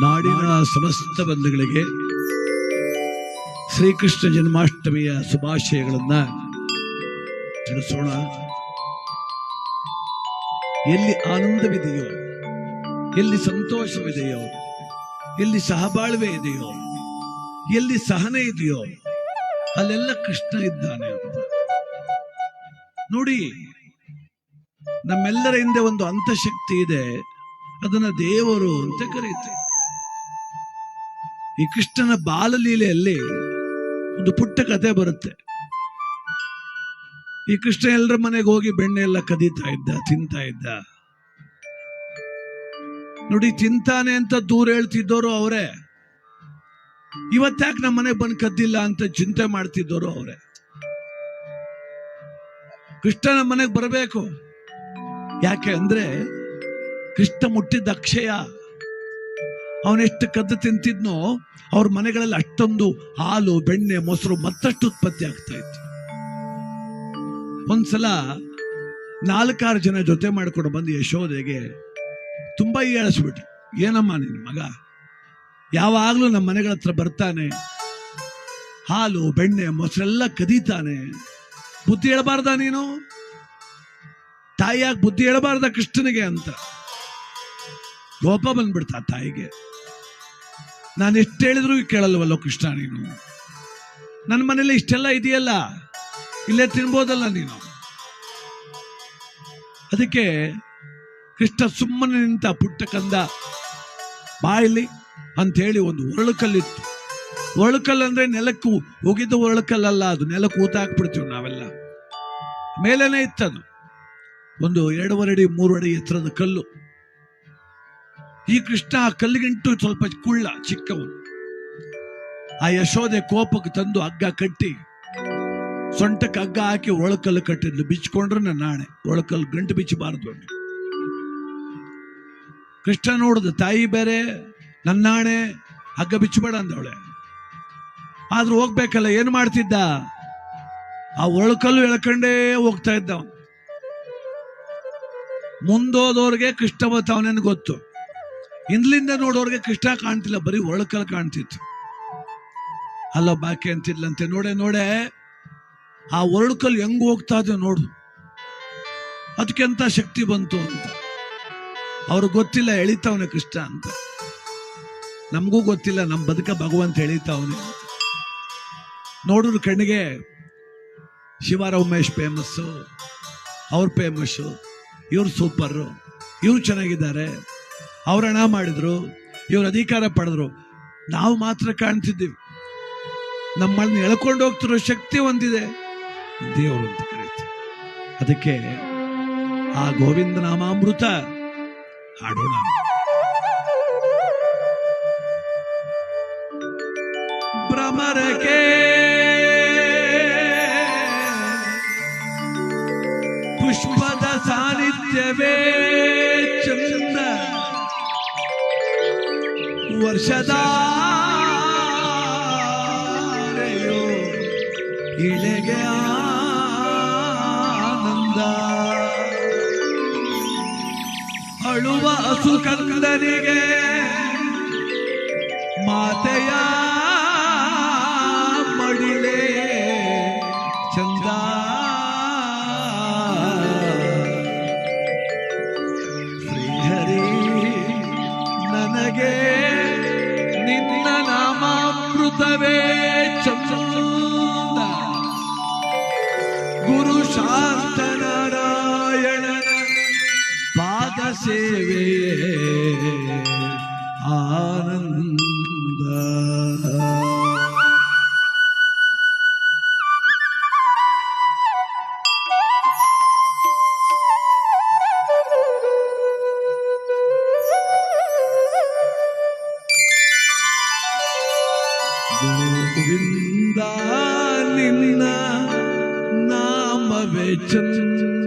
ನಾಡಿನ ಸಮಸ್ತ ಬಂಧುಗಳಿಗೆ ಶ್ರೀಕೃಷ್ಣ ಜನ್ಮಾಷ್ಟಮಿಯ ಶುಭಾಶಯಗಳನ್ನ ತಿಳಿಸೋಣ. ಎಲ್ಲಿ ಆನಂದವಿದೆಯೋ ಎಲ್ಲಿ ಸಂತೋಷವಿದೆಯೋ ಎಲ್ಲಿ ಸಹಬಾಳ್ವೆ ಇದೆಯೋ ಎಲ್ಲಿ ಸಹನೆ ಇದೆಯೋ ಅಲ್ಲೆಲ್ಲ ಕೃಷ್ಣ ಇದ್ದಾನೆ ಅಂತ. ನೋಡಿ ನಮ್ಮೆಲ್ಲರ ಹಿಂದೆ ಒಂದು ಅಂತಃಶಕ್ತಿ ಇದೆ ಅದನ್ನ ದೇವರು ಅಂತ ಕರೆಯುತ್ತೆ ಈ ಕೃಷ್ಣನ ಬಾಲಲೀಲೆಯಲ್ಲಿ ಒಂದು ಪುಟ್ಟ ಕತೆ ಬರುತ್ತೆ. ಈ ಕೃಷ್ಣ ಎಲ್ಲರ ಮನೆಗೆ ಹೋಗಿ ಬೆಣ್ಣೆ ಎಲ್ಲ ಕದೀತಾ ಇದ್ದ, ತಿಂತಾ ಇದ್ದ. ನೋಡಿ, ತಿಂತಾನೆ ಅಂತ ದೂರ ಹೇಳ್ತಿದ್ದವರು ಅವರೇ. ಇವತ್ತ್ಯಾಕೆ ನಮ್ಮ ಮನೆಗೆ ಬಂದು ಕದ್ದಿಲ್ಲ ಅಂತ ಚಿಂತೆ ಮಾಡ್ತಿದ್ದವರು ಅವರೇ. ಕೃಷ್ಣ ನಮ್ಮ ಮನೆಗೆ ಬರಬೇಕು. ಯಾಕೆ ಅಂದ್ರೆ ಕೃಷ್ಣ ಮುಟ್ಟಿದ ಅಕ್ಷಯ ಅವನೆಷ್ಟು ಕದ್ದು ತಿಂತಿದ್ನೋ ಅವ್ರ ಮನೆಗಳಲ್ಲಿ ಅಷ್ಟೊಂದು ಹಾಲು, ಬೆಣ್ಣೆ, ಮೊಸರು ಮತ್ತಷ್ಟು ಉತ್ಪತ್ತಿ ಆಗ್ತಾ ಇತ್ತು. ಒಂದ್ಸಲ ನಾಲ್ಕಾರು ಜನ ಜೊತೆ ಮಾಡಿಕೊಂಡು ಬಂದು ಯಶೋದೆಗೆ ತುಂಬಾ ಹೇಳಿಸ್ಬಿಟ್ಟು ಏನಮ್ಮ ನಿನ್ ಮಗ? ಯಾವಾಗಲೂ ನಮ್ಮ ಮನೆಗಳ ಹತ್ರ ಬರ್ತಾನೆ. ಹಾಲು, ಬೆಣ್ಣೆ, ಮೊಸರೆಲ್ಲ ಕದೀತಾನೆ. ಬುದ್ಧಿ ಹೇಳಬಾರ್ದ ನೀನು? ತಾಯಿಯಾಗಿ ಬುದ್ಧಿ ಹೇಳಬಾರ್ದ ಕೃಷ್ಣನಿಗೆ ಅಂತ? ಕೋಪ ಬಂದ್ಬಿಡ್ತಾ ತಾಯಿಗೆ. ನಾನು ಎಷ್ಟು ಹೇಳಿದ್ರು ಕೇಳಲ್ವಲ್ಲೋ ಕೃಷ್ಣ ನೀನು? ನನ್ನ ಮನೇಲಿ ಇಷ್ಟೆಲ್ಲ ಇದೆಯಲ್ಲ? ಇಲ್ಲೇ ತಿನ್ಬೋದಲ್ಲ ನೀನು? ಅದಕ್ಕೆ ಕೃಷ್ಣ ಸುಮ್ಮನೆ ನಿಂತ ಪುಟ್ಟ ಕಂದ ಬಾಯಲ್ಲಿ ಅಂತ ಹೇಳಿ ಒಂದು ಒರಳುಕಲ್ಲಿತ್ತು. ಒರಳುಕಲ್ಲು ಅಂದ್ರೆ ನೆಲಕ್ಕೂ ಹೋಗಿದ್ದು ಒರಳುಕಲ್ಲಲ್ಲ, ಅದು ನೆಲಕ್ಕೆ ಊತ ಹಾಕ್ಬಿಡ್ತೀವಿ ನಾವೆಲ್ಲ. ಮೇಲೇನೆ ಇತ್ತದು. ಒಂದು ಎರಡೂವರೆ ಅಡಿ ಮೂರು ಅಡಿ ಎತ್ತರದ ಕಲ್ಲು. ಈ ಕೃಷ್ಣ ಆ ಕಲ್ಲಿಗಿಂಟು ಸ್ವಲ್ಪ ಕುಳ್ಳ, ಚಿಕ್ಕವನು. ಆ ಯಶೋದೆ ಕೋಪಕ್ಕೆ ತಂದು ಹಗ್ಗ ಕಟ್ಟಿ, ಸೊಂಟಕ್ಕೆ ಹಗ್ಗ ಹಾಕಿ ಒಳಕಲ್ಲು ಕಟ್ಟಿದ್ಲು. ಬಿಚ್ಕೊಂಡ್ರೆ ನಾಣೆ. ಒಳಕಲ್ಲು ಗಂಟು ಬಿಚ್ಚಬಾರದು ಕೃಷ್ಣ ನೋಡಿದ, ತಾಯಿ ಬೇರೆ ನನ್ನಾಣೆ ಹಗ್ಗ ಬಿಚ್ಚಬೇಡ ಅಂದವಳೆ. ಆದ್ರೂ ಹೋಗ್ಬೇಕಲ್ಲ, ಏನು ಮಾಡ್ತಿದ್ದ? ಆ ಒಳಕಲ್ಲು ಎಳ್ಕಂಡೇ ಹೋಗ್ತಾ ಇದ್ದ. ಮುಂದೋದವ್ರಿಗೆ ಕೃಷ್ಣ ಅವನೇನು ಗೊತ್ತು? ಹಿಂದ್ಲಿಂದ ನೋಡೋರ್ಗೆ ಕೃಷ್ಣ ಕಾಣ್ತಿಲ್ಲ, ಬರೀ ಒಳಕಲ್ ಕಾಣ್ತಿತ್ತು. ಅಲ್ಲ, ಬಾಕಿ ಅಂತಿದ್ಲಂತೆ, ನೋಡೆ ನೋಡೆ, ಆ ಒರಳುಕಲ್ ಹೆಂಗ್ ಹೋಗ್ತಾ ಇದೆ ನೋಡು. ಅದಕ್ಕೆಂತ ಶಕ್ತಿ ಬಂತು ಅಂತ. ಅವ್ರಿಗೆ ಗೊತ್ತಿಲ್ಲ, ಎಳಿತಾವನೆ ಕೃಷ್ಣ ಅಂತ. ನಮಗೂ ಗೊತ್ತಿಲ್ಲ ನಮ್ಮ ಬದುಕ ಭಗವಂತ ಎಳಿತಾವನೆ ನೋಡಿದ್ರು ಕಣ್ಣಿಗೆ ಶಿವಾರ ಉಮೇಶ್ ಫೇಮಸ್ಸು ಅವ್ರು ಫೇಮಸ್ಸು ಇವ್ರು ಸೂಪರು ಇವ್ರು ಚೆನ್ನಾಗಿದ್ದಾರೆ. ಅವ್ರು ಹಣ ಮಾಡಿದ್ರು, ಇವ್ರು ಅಧಿಕಾರ ಪಡೆದ್ರು. ನಾವು ಮಾತ್ರ ಕಾಣ್ತಿದ್ದೀವಿ. ನಮ್ಮನ್ನು ಎಳ್ಕೊಂಡು ಹೋಗ್ತಿರೋ ಶಕ್ತಿ ಒಂದಿದೆ. ದೇವರು ಅಂತ ಕರೀತೀವಿ. ಅದಕ್ಕೆ ಆ ಗೋವಿಂದ ನಾಮಾಮೃತ ಹಾಡೋಣ. ಭ್ರಮರಕ್ಕೆ ಪುಷ್ಪದ ಸಾನ್ನಿಧ್ಯವೇ ವರ್ಷದ ಇಳೆಗೆ ಆನಂದ. ಅಳುವ ಹಸು ಕಂದನಿಗೆ ಮಾತೆಯ ನಾಮಾಮೃತವೇ ಚಂದ ಗುರು ಶಾಂತನಾರಾಯಣನ ಪಾದ ಸೇವೆಯೇ ಗೋವಿಂದ ನಿನ್ನ ನಾಮವೇ ಚಂದ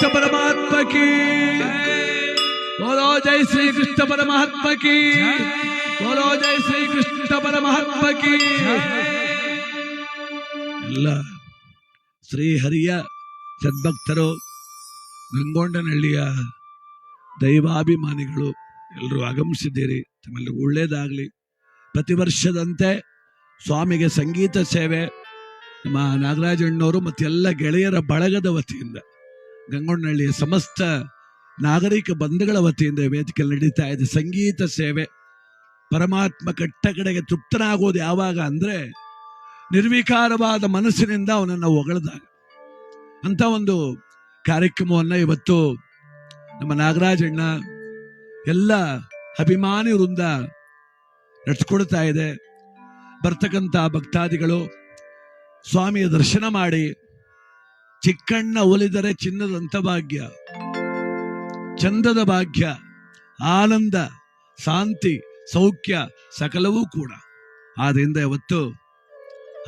ಕೃಷ್ಣ ಪರಮಾತ್ಮ ಕೀ ಬೋಲೋ ಜೈ ಶ್ರೀ ಕೃಷ್ಣ ಪರಮಾತ್ಮ ಕೀ ಬೋಲೋ ಜೈ ಶ್ರೀ ಕೃಷ್ಣ ಪರಮಾತ್ಮ ಕೀ ಎಲ್ಲ ಶ್ರೀಹರಿಯ ಸದ್ಭಕ್ತರು ಗಂಗೊಂಡನಹಳ್ಳಿಯ ದೈವಾಭಿಮಾನಿಗಳು ಎಲ್ಲರೂ ಆಗಮಿಸಿದ್ದೀರಿ. ತಮ್ಮೆಲ್ಲರಿಗೂ ಒಳ್ಳೇದಾಗಲಿ. ಪ್ರತಿ ವರ್ಷದಂತೆ ಸ್ವಾಮಿಗೆ ಸಂಗೀತ ಸೇವೆ. ನಮ್ಮ ನಾಗರಾಜಣ್ಣವರು ಮತ್ತೆಲ್ಲ ಗೆಳೆಯರ ಬಳಗದ ವತಿಯಿಂದ ಗಂಗೊಂಡನಹಳ್ಳಿಯ ಸಮಸ್ತ ನಾಗರಿಕ ಬಂಧುಗಳ ವತಿಯಿಂದ ವೇದಿಕೆಯಲ್ಲಿ ನಡೀತಾ ಇದೆ ಸಂಗೀತ ಸೇವೆ. ಪರಮಾತ್ಮ ಕಟ್ಟ ಕಡೆಗೆ ತೃಪ್ತನಾಗೋದು ಯಾವಾಗ ಅಂದ್ರೆ ನಿರ್ವಿಕಾರವಾದ ಮನಸ್ಸಿನಿಂದ ಅವನನ್ನು ಹೊಗಳಿದಾಗ. ಅಂತ ಒಂದು ಕಾರ್ಯಕ್ರಮವನ್ನ ಇವತ್ತು ನಮ್ಮ ನಾಗರಾಜಣ್ಣ ಎಲ್ಲ ಅಭಿಮಾನಿ ವೃಂದ ನಡೆಸ್ಕೊಡ್ತಾ ಇದೆ. ಬರ್ತಕ್ಕಂಥ ಭಕ್ತಾದಿಗಳು ಸ್ವಾಮಿಯ ದರ್ಶನ ಮಾಡಿ ಚಿಕ್ಕಣ್ಣ ಒಲಿದರೆ ಚಿನ್ನದಂತ ಭಾಗ್ಯ ಚಂದದ ಭಾಗ್ಯ, ಆನಂದ, ಶಾಂತಿ, ಸೌಖ್ಯ ಸಕಲವೂ ಕೂಡ. ಆದ್ರಿಂದ ಇವತ್ತು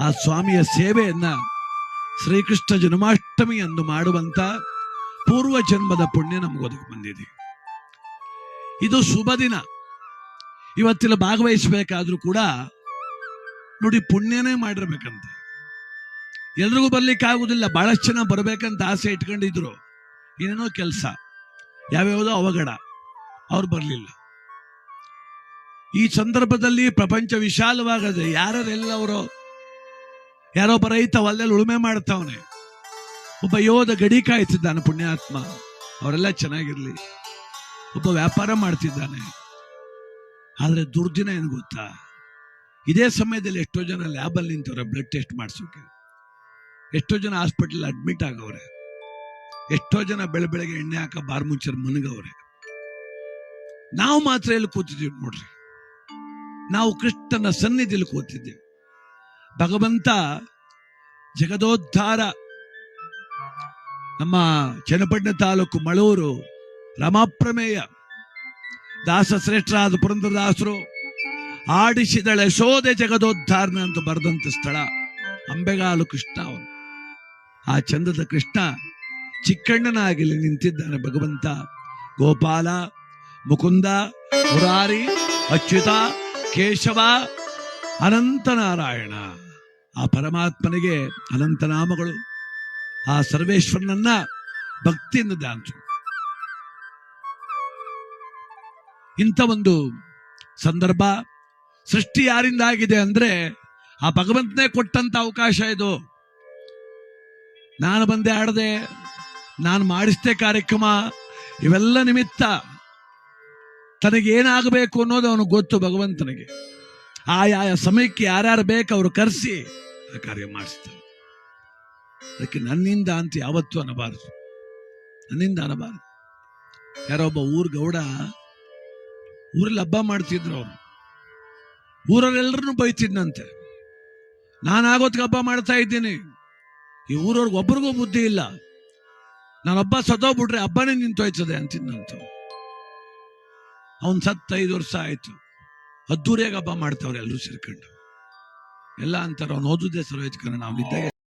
ಆ ಸ್ವಾಮಿಯ ಸೇವೆಯನ್ನ ಶ್ರೀಕೃಷ್ಣ ಜನ್ಮಾಷ್ಟಮಿ ಎಂದು ಮಾಡುವಂತ ಪೂರ್ವ ಜನ್ಮದ ಪುಣ್ಯ ನಮ್ಗೆ ಒದಗಿ ಬಂದಿದೆ. ಇದು ಶುಭ ದಿನ. ಇವತ್ತಿನ ಭಾಗವಹಿಸಬೇಕಾದ್ರೂ ಕೂಡ ನೋಡಿ ಪುಣ್ಯನೇ ಮಾಡಿರ್ಬೇಕಂತೆ. ಎಲ್ರಿಗೂ ಬರ್ಲಿಕ್ಕೆ ಆಗುದಿಲ್ಲ. ಬಹಳಷ್ಟು ಜನ ಬರ್ಬೇಕಂತ ಆಸೆ ಇಟ್ಕೊಂಡಿದ್ರು. ಏನೇನೋ ಕೆಲಸ. ಯಾವ್ಯಾವುದೋ ಅವಘಡ. ಅವ್ರು ಬರಲಿಲ್ಲ. ಈ ಸಂದರ್ಭದಲ್ಲಿ ಪ್ರಪಂಚ ವಿಶಾಲವಾಗದೆ ಯಾರೆಲ್ಲವರು ಯಾರೊಬ್ಬ ರೈತ ಹೊಲದಲ್ಲಿ ಉಳುಮೆ ಮಾಡ್ತಾವನೆ. ಒಬ್ಬ ಯೋಧ ಗಡಿ ಕಾಯ್ತಿದ್ದಾನೆ ಪುಣ್ಯಾತ್ಮ. ಅವರೆಲ್ಲ ಚೆನ್ನಾಗಿರ್ಲಿ. ಒಬ್ಬ ವ್ಯಾಪಾರ ಮಾಡ್ತಿದ್ದಾನೆ. ಆದರೆ ದುರ್ದಿನ ಏನು ಗೊತ್ತಾ? ಇದೇ ಸಮಯದಲ್ಲಿ ಎಷ್ಟೋ ಜನ ಲ್ಯಾಬಲ್ಲಿ ನಿಂತವ್ರೆ ಬ್ಲಡ್ ಟೆಸ್ಟ್ ಮಾಡಿಸೋಕೆ. ಎಷ್ಟೋ ಜನ ಹಾಸ್ಪಿಟಲ್ ಅಡ್ಮಿಟ್ ಆಗವ್ರೆ. ಎಷ್ಟೋ ಜನ ಬೆಳೆ ಬೆಳಗ್ಗೆ ಎಣ್ಣೆ ಹಾಕ ಬಾರ್ ಮುಂಚರ್ ಮನಗವ್ರೆ. ನಾವು ಮಾತ್ರ ಎಲ್ಲಿ ಕೂತಿದ್ದೀವಿ ನೋಡ್ರಿ. ನಾವು ಕೃಷ್ಣನ ಸನ್ನಿಧಿಯಲ್ಲಿ ಕೂತಿದ್ದೇವೆ. ಭಗವಂತ ಜಗದೋದ್ಧಾರ. ನಮ್ಮ ಚನ್ನಪಟ್ಟಣ ತಾಲೂಕು ಮಳೂರು ರಮಾಪ್ರಮೇಯ. ದಾಸ ಶ್ರೇಷ್ಠರಾದ ಪುರಂದರದಾಸರು ಆಡಿಸಿದಳೆ ಶೋಧೆ ಜಗದೋದ್ಧಾರನ ಅಂತ ಬರೆದಂತ ಸ್ಥಳ. ಅಂಬೆಗಾಲು ಕೃಷ್ಣ ಅವನು ಆ ಚಂದದ ಕೃಷ್ಣ ಚಿಕ್ಕಣ್ಣನಾಗಿಲಿ ನಿಂತಿದ್ದಾನೆ ಭಗವಂತ. ಗೋಪಾಲ, ಮುಕುಂದ, ಮುರಾರಿ, ಅಚ್ಯುತ, ಕೇಶವ, ಅನಂತನಾರಾಯಣ. ಆ ಪರಮಾತ್ಮನಿಗೆ ಅನಂತ ನಾಮಗಳು. ಆ ಸರ್ವೇಶ್ವರನನ್ನ ಭಕ್ತಿಯಿಂದ ಧ್ಯಾನಿಸು. ಇಂಥ ಒಂದು ಸಂದರ್ಭ ಸೃಷ್ಟಿ ಯಾರಿಂದ ಆಗಿದೆ ಅಂದ್ರೆ ಆ ಭಗವಂತನೇ ಕೊಟ್ಟಂತ ಅವಕಾಶ ಇದು. ನಾನು ಬಂದೆ ಆಡದೆ, ನಾನು ಮಾಡಿಸ್ದೆ ಕಾರ್ಯಕ್ರಮ, ಇವೆಲ್ಲ ನಿಮಿತ್ತ ತನಗೇನಾಗಬೇಕು ಅನ್ನೋದು ಅವನು ಗೊತ್ತು ಭಗವಂತನಿಗೆ. ಆಯಾಯ ಸಮಯಕ್ಕೆ ಯಾರ್ಯಾರು ಬೇಕು ಅವರು ಕರೆಸಿ ಆ ಕಾರ್ಯ ಮಾಡಿಸ್ತಾರೆ. ಅದಕ್ಕೆ ನನ್ನಿಂದ ಅಂತ ಯಾವತ್ತೂ ಅನ್ನಬಾರದು ನನ್ನಿಂದ ಅನ್ನಬಾರದು ಯಾರೊಬ್ಬ ಊರ್ ಗೌಡ, ಊರಲ್ಲಿ ಹಬ್ಬ ಮಾಡ್ತಿದ್ರು ಅವರು. ಊರಲ್ಲೆಲ್ಲರನ್ನು ಬೈತಿದ್ನಂತೆ. ನಾನು ಆಗೋತ್ಗೆ ಹಬ್ಬ ಮಾಡ್ತಾ ಇದ್ದೀನಿ. ಈ ಊರವ್ರಿಗೆ ಒಬ್ರಿಗೂ ಬುದ್ಧಿ ಇಲ್ಲ. ನಾನೊಬ್ಬ ಸತ್ತೋಗ್ಬಿಟ್ರೆ ಹಬ್ಬನೇ ನಿಂತೋಯ್ತದೆ ಅಂತಿದ್ನಂತ. ಅವನ್ ಸತ್ತ ಐದು ವರ್ಷ ಆಯ್ತು. ಅದ್ದೂರಿಯಾಗಿ ಹಬ್ಬ ಮಾಡ್ತಾವ್ರೆ ಎಲ್ಲರೂ ಸೇರ್ಕೊಂಡು. ಎಲ್ಲ ಅಂತಾರೆ, ಅವ್ನು ಓದುದೇ ಸರ್ವೇಜ್ ನಾವು ಅವನಿದ್ದಾಗ